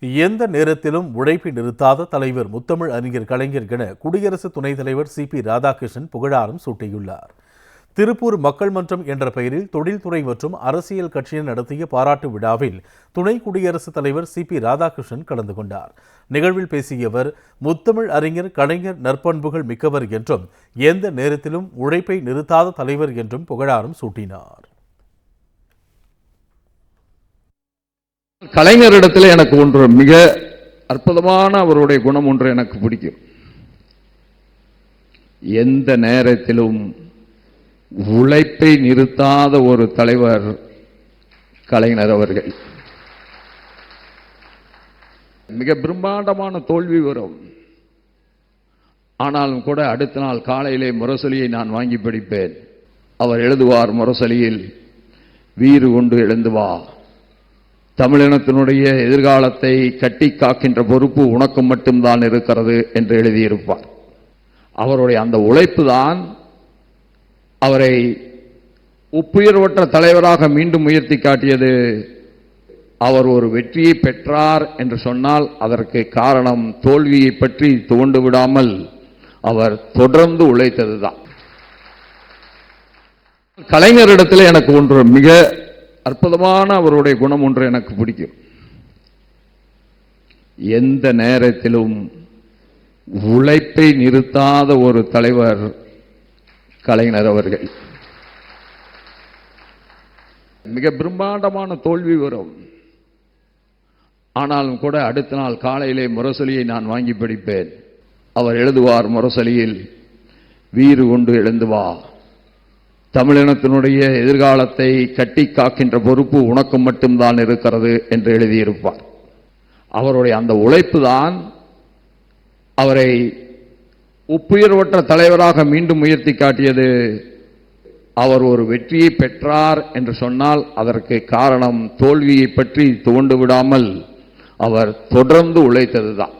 எந்த நேரத்திலும் உழைப்பை நிறுத்தாத தலைவர் முத்தமிழ் அறிஞர் கலைஞர் என குடியரசு துணைத் தலைவர் சி பி ராதாகிருஷ்ணன் புகழாரம் சூட்டியுள்ளார். திருப்பூர் மக்கள் மன்றம் என்ற பெயரில் தொழில்துறை மற்றும் அரசியல் கட்சியினர் நடத்திய பாராட்டு விழாவில் துணை குடியரசுத் தலைவர் சி பி ராதாகிருஷ்ணன் கலந்து கொண்டார். நிகழ்வில் பேசிய அவர் முத்தமிழ் அறிஞர் கலைஞர் நற்பண்புகள் மிக்கவர் என்றும் எந்த நேரத்திலும் உழைப்பை நிறுத்தாத தலைவர் என்றும் புகழாரம் சூட்டினார். கலைஞரிடத்தில் எனக்கு ஒன்று மிக அற்புதமான அவருடைய குணம் ஒன்று எனக்கு பிடிக்கும். எந்த நேரத்திலும் உழைப்பை நிறுத்தாத ஒரு தலைவர் கலைஞர் அவர்கள். மிக பிரம்மாண்டமான தோல்வி வரும். ஆனாலும் கூட அடுத்த நாள் காலையிலே முரசொலியை நான் வாங்கி படிப்பேன். அவர் எழுதுவார் முரசொலியில் வீறு கொண்டு எழுந்து வா. தமிழினத்தினுடைய எதிர்காலத்தை கட்டி காக்கின்ற பொறுப்பு உனக்கு மட்டும்தான் இருக்கிறது என்று எழுதியிருப்பார். அவருடைய அந்த உழைப்பு தான் அவரை உப்புயர்வற்ற தலைவராக மீண்டும் உயர்த்தி காட்டியது. அவர் ஒரு வெற்றியை பெற்றார் என்று சொன்னால் அதற்கு காரணம் தோல்வியை பற்றி தோண்டு விடாமல் அவர் தொடர்ந்து உழைத்ததுதான். கலைஞரிடத்தில் எனக்கு ஒன்று மிக அற்புதமான அவருடைய குணம் ஒன்று எனக்கு பிடிக்கும். எந்த நேரத்திலும் உழைப்பை நிறுத்தாத ஒரு தலைவர் கலைஞர் அவர்கள். மிக பிரம்மாண்டமான தோல்வி வரும். ஆனாலும் கூட அடுத்த நாள் காலையிலே முரசொலியை நான் வாங்கி படிப்பேன். அவர் எழுதுவார் முரசொலியில் வீறு கொண்டு எழுந்து வா. தமிழினத்தினுடைய எதிர்காலத்தை கட்டி காக்கின்ற பொறுப்பு உனக்கு மட்டும்தான் இருக்கிறது என்று எழுதியிருப்பார். அவருடைய அந்த உழைப்பு தான் அவரை உப்புயர்வற்ற தலைவராக மீண்டும் உயர்த்தி காட்டியது. அவர் ஒரு வெற்றியை பெற்றார் என்று சொன்னால் அதற்கு காரணம் தோல்வியை பற்றி துவண்டு விடாமல் அவர் தொடர்ந்து உழைத்தது தான்